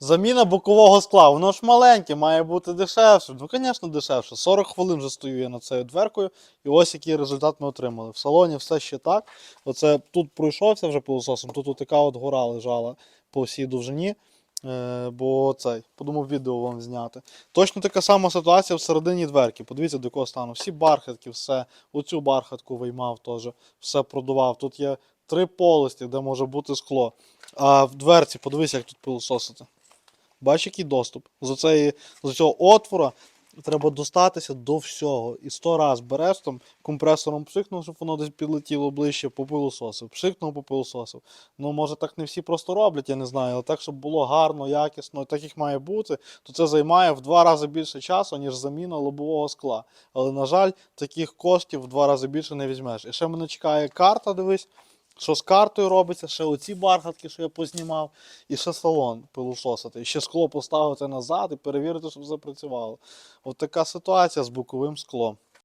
Заміна бокового скла, воно ж маленьке, має бути дешевше. Ну, звісно, дешевше. 40 хвилин вже стою я над цією дверкою, і ось який результат ми отримали. В салоні все ще так. Оце тут пройшовся вже пилососом, тут така от гора лежала по всій довжині. Е, бо цей, подумав відео вам зняти. Точно така сама ситуація всередині дверки. Подивіться, до якого стану. Всі бархатки, все. Оцю бархатку виймав теж, все продував. Тут є три полості, де може бути скло. А в дверці, подивися, як тут пилососити. Бачиш, який доступ. З, оцеї, з цього отвора треба достатися до всього. І сто раз береш там компресором пшикнув, щоб воно десь підлетіло ближче, попилососив. Пшикнув, попилососив. Ну, може, так не всі просто роблять, я не знаю, але так, щоб було гарно, якісно, так як має бути, то це займає в два рази більше часу, ніж заміна лобового скла. Але, на жаль, таких коштів в два рази більше не візьмеш. І ще мене чекає карта, дивись. Що з картою робиться, ще оці бархатки, що я познімав, і ще салон пилососити, і ще скло поставити назад і перевірити, щоб запрацювало. працювало. От така ситуація з боковим склом.